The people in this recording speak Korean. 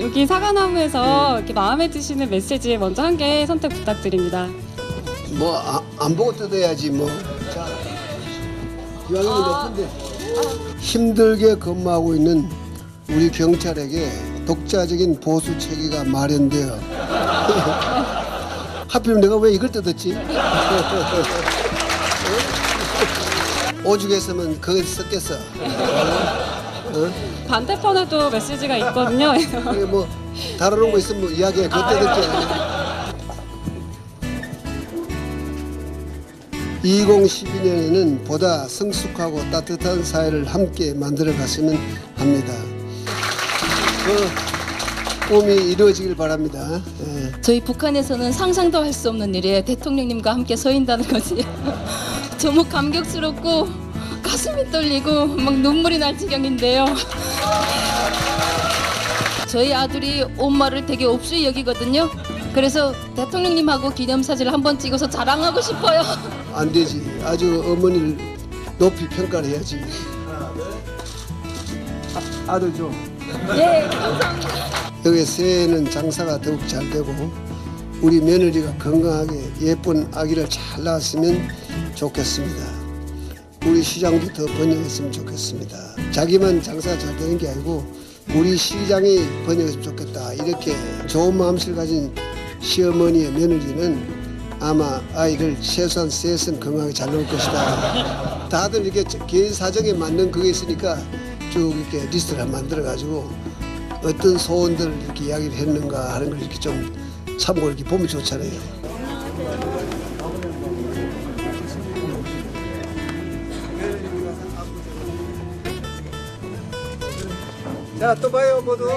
여기 사과나무에서 이렇게 마음에 드시는 메시지 먼저 한 개 선택 부탁드립니다. 뭐안 보고 뜯어야지 뭐. 자, 이왕이면 높은데 힘들게 근무하고 있는 우리 경찰에게 독자적인 보수 체계가 마련되어 하필 내가 왜 이걸 뜯었지? 오죽했으면 그걸 썼겠어. 반대편에도 메시지가 있거든요. 이게 뭐 다루는 거 있으면 뭐 이야기해 그거 뜯을게. 2012년에는 보다 성숙하고 따뜻한 사회를 함께 만들어 갔으면 합니다. 그 꿈이 이루어지길 바랍니다. 예. 저희 북한에서는 상상도 할 수 없는 일에 대통령님과 함께 서 있다는 것이 너무 감격스럽고 가슴이 떨리고 막 눈물이 날 지경인데요. 저희 아들이 엄마를 되게 옵수히 여기거든요. 그래서 대통령님하고 기념사진을 한번 찍어서 자랑하고 싶어요. 안 되지. 아주 어머니를 높이 평가를 해야지. 아, 아들 좀. 네, 감사합니다. 여기 새해에는 장사가 더욱 잘 되고 우리 며느리가 건강하게 예쁜 아기를 잘 낳았으면 좋겠습니다. 우리 시장도 더 번영했으면 좋겠습니다. 자기만 장사가 잘 되는 게 아니고 우리 시장이 번영했으면 좋겠다. 이렇게 좋은 마음씨를 가진 시어머니의 며느리는 아마 아이를 최소한 셋은 건강하게 잘 놓을 것이다. 다들 이렇게 개인 사정에 맞는 그게 있으니까 쭉 이렇게 리스트를 만들어 가지고 어떤 소원들을 이렇게 이야기를 했는가 하는 걸 이렇게 좀 참고 이렇게 보면 좋잖아요. 자, 또 봐요, 모두.